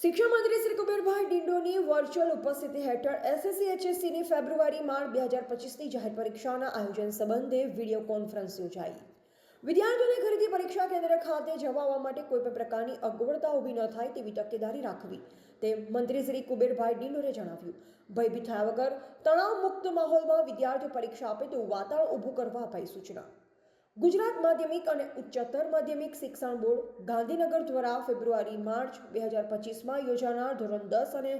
શિક્ષણ મંત્રી શ્રી કુબેરભાઈ ડિંડોની વર્ચ્યુઅલ ઉપસ્થિતિ હેઠળ એસએસસી એચએસસીની ફેબ્રુઆરી, માર્ચ બે હજાર પચીસની જાહેર પરીક્ષાના આયોજન સંબંધે વીડિયો કોન્ફરન્સ યોજાઈ. વિદ્યાર્થીઓને ખરીદી પરીક્ષા કેન્દ્ર ખાતે જવા આવવા માટે કોઈ પણ પ્રકારની અગવડતા ઊભી ન થાય તેવી તકેદારી રાખવી તેમ મંત્રી શ્રી કુબેરભાઈ ડિંડોરે જણાવ્યું. ભયભીત થયા વગર તણાવ મુક્ત માહોલમાં વિદ્યાર્થીઓ પરીક્ષા આપે તેવું વાતાવરણ ઊભું કરવા અપાઈ સૂચના. ગુજરાત માધ્યમિક અને ઉચ્ચતર માધ્યમિક શિક્ષણ બોર્ડ ગાંધીનગર દ્વારા ફેબ્રુઆરી, માર્ચ બે હજાર પચીસમાં યોજાનાર ધોરણ દસ અને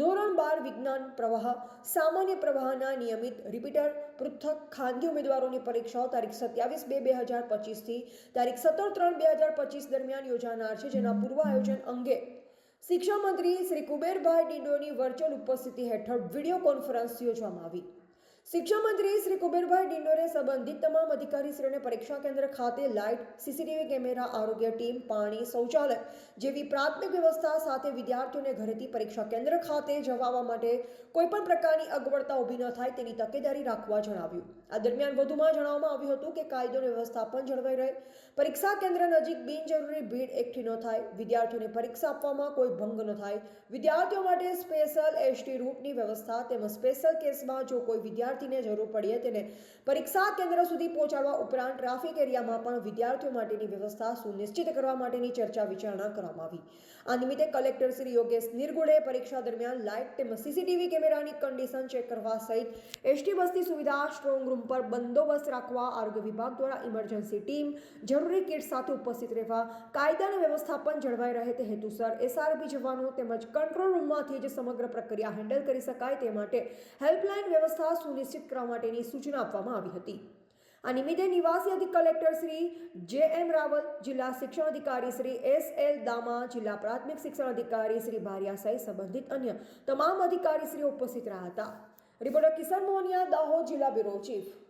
ધોરણ બાર વિજ્ઞાન પ્રવાહ, સામાન્ય પ્રવાહના નિયમિત રિપીટર, પૃથક ખાનગી ઉમેદવારોની પરીક્ષાઓ તારીખ સત્યાવીસ બે બે હજાર પચીસથી તારીખ સત્તર ત્રણ બે હજાર પચીસ દરમિયાન યોજાનાર છે, જેના પૂર્વ આયોજન અંગે શિક્ષણ મંત્રી શ્રી કુબેરભાઈ ડિંડોની વર્ચ્યુઅલ ઉપસ્થિતિ હેઠળ વીડિયો કોન્ફરન્સ યોજવામાં આવી. શિક્ષણ મંત્રી શ્રી કુબેરભાઈ ડિંડોરે સંબંધિત તમામ અધિકારીશ્રીઓને પરીક્ષા કેન્દ્ર ખાતે લાઇટ સીસીટીવી કેમેરા, આરોગ્ય ટીમ, પાણી શૌચાલય જેવી પ્રાથમિક વ્યવસ્થા સાથે વિદ્યાર્થીઓને ઘરેથી પરીક્ષા કેન્દ્ર ખાતે જવાવા માટે કોઈપણ પ્રકારની અગવડતા ઊભી ન થાય તેની તકેદારી રાખવા જણાવ્યું. આ દરમિયાન વધુમાં જણાવવામાં આવ્યું હતું કે કાયદો વ્યવસ્થાપન જળવાઈ રહે. પરીક્ષા કેન્દ્ર નજીક બિનજરૂરી ભીડ એકઠી ન થાય, વિદ્યાર્થીઓને પરીક્ષા આપવામાં કોઈ ભંગ ન થાય. વિદ્યાર્થીઓ માટે સ્પેશિયલ એસટી રૂટની વ્યવસ્થા તેમજ સ્પેશિયલ કેસમાં જો કોઈ વિદ્યાર્થીને જરૂર પડીએ તેને. પરીક્ષા કેન્દ્ર સુધી પહોંચાડવા ઉપરાંત ટ્રાફિક એરિયામાં પણ વિદ્યાર્થીઓ માટેની વ્યવસ્થા સુનિશ્ચિત કરવા માટેની ચર્ચા વિચારણા કરવામાં આવી. આ નિમિત્તે કલેક્ટર શ્રી યોગેશ નિર્ગુડે પરીક્ષા દરમિયાન લાઇટ તેમજ સીસીટીવી કેમેરાની કન્ડિશન ચેક કરવા સહિત એસટી બસની સુવિધા, સ્ટ્રોંગ રૂમ પર બંદોબસ્ત રાખવા, આરોગ્ય વિભાગ દ્વારા ઇમરજન્સી ટીમ, જરૂરી કિટ સાથે ઉપસ્થિત રહેવા, કાયદા વ્યવસ્થાપન જળવાઈ રહે તે હેતુસર એસઆરપી જવાનો તેમજ કંટ્રોલ રૂમમાંથી જ સમગ્ર પ્રક્રિયા હેન્ડલ કરી શકાય તે માટે હેલ્પલાઇન વ્યવસ્થા સુનિશ્ચિત કરવા માટેની સૂચના આપવામાં આવી હતી. આ નિમિત્તે નિવાસી અધિક કલેક્ટર શ્રી જે એમ રાવલ, જિલ્લા શિક્ષણ અધિકારી શ્રી એસ એલ દામા, જિલ્લા પ્રાથમિક શિક્ષણ અધિકારી શ્રી ભારિયા સહિત સંબંધિત અન્ય તમામ અધિકારી શ્રી ઉપસ્થિત રહ્યા હતા. રિપોર્ટર કિશન મોહનિયા, દાહોદ જિલ્લા બ્યુરો ચીફ.